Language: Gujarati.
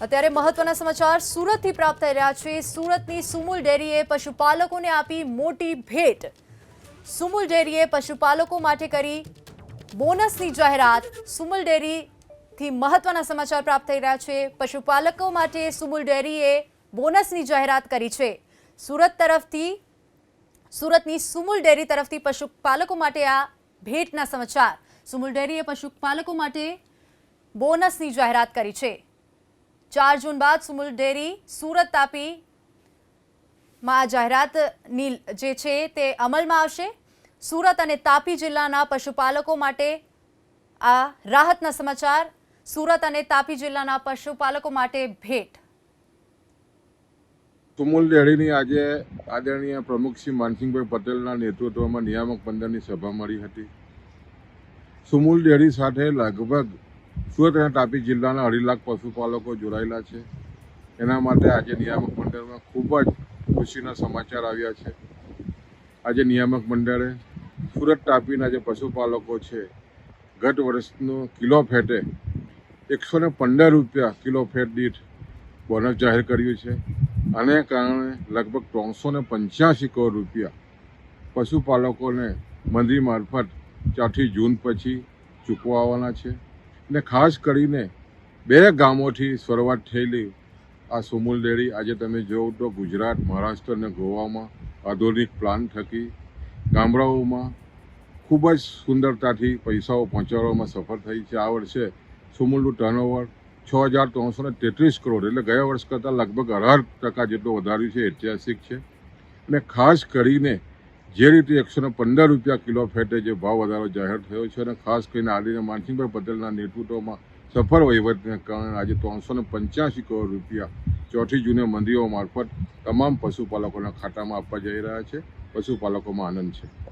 અત્યારે મહત્વના સમાચાર સુરતથી પ્રાપ્ત થઈ રહ્યા છે. સુરતની સુમુલ ડેરીએ પશુપાલકોને આપી મોટી ભેટ. સુમુલ ડેરીએ પશુપાલકો માટે કરી બોનસની જાહેરાત. સુમુલ ડેરીથી મહત્વના સમાચાર પ્રાપ્ત થઈ રહ્યા છે. પશુપાલકો માટે સુમુલ ડેરીએ બોનસની જાહેરાત કરી છે. સુરત તરફથી, સુરતની સુમુલ ડેરી તરફથી પશુપાલકો માટે આ ભેટના સમાચાર. સુમુલ ડેરીએ પશુપાલકો માટે બોનસની જાહેરાત કરી છે. ચાર જૂન બાદ સુમુલ ડેરી સુરત તાપી માં જાહેરાતની જે છે તે અમલમાં આવશે. સુરત અને તાપી જિલ્લાના પશુપાલકો માટે આ રાહતના સમાચાર. સુરત અને તાપી જિલ્લાના પશુપાલકો માટે ભેટ. સુમુલ ડેરીની આજે આદરણીય પ્રમુખ શ્રી માનસિંહભાઈ પટેલના નેતૃત્વમાં નિયામક મંડળની સભા મળી હતી. સુમુલ ડેરી સાથે લગભગ સુરત અને તાપી જિલ્લાના અઢી લાખ પશુપાલકો જોડાયેલા છે. એના માટે આજે નિયામક મંડળમાં ખૂબ જ ખુશીના સમાચાર આવ્યા છે. આજે નિયામક મંડળે સુરત તાપીના જે પશુપાલકો છે, ગત વર્ષનો કિલો ફેટે એકસો ને પંદર રૂપિયા કિલો ફેટ દીઠ બોનસ જાહેર કર્યું છે. આને કારણે લગભગ ત્રણસો ને પંચ્યાસી કરોડ રૂપિયા પશુપાલકોને મંત્રી મારફત ચોથી જૂન પછી ચૂકવવાના છે. અને ખાસ કરીને બે ગામોથી શરૂઆત થયેલી આ સુમુલ ડેરી. આજે તમે જોવો તો ગુજરાત, મહારાષ્ટ્ર અને ગોવામાં આધુનિક પ્લાન થકી ગામડાઓમાં ખૂબ જ સુંદરતાથી પૈસાઓ પહોંચાડવામાં સફળ થઈ છે. આ વર્ષે સુમુલનું ટર્નઓવર છ હજાર ત્રણસો ને તેત્રીસ કરોડ, એટલે ગયા વર્ષ કરતાં લગભગ અઢાર ટકા જેટલું વધાર્યું છે ઐતિહાસિક છે. અને ખાસ કરીને જે રીતે એકસોને પંદર રૂપિયા કિલો ફેટે જે ભાવ વધારો જાહેર થયો છે અને ખાસ કરીને આદિને માનસિંહભાઈ પટેલના નેતૃત્વમાં સફળ વહીવટને કારણે આજે ત્રણસો પંચ્યાસી કરોડ રૂપિયા ચોથી જૂને મંદિરો મારફત તમામ પશુપાલકોના ખાતામાં આપવા જઈ રહ્યા છે. પશુપાલકોમાં આનંદ છે.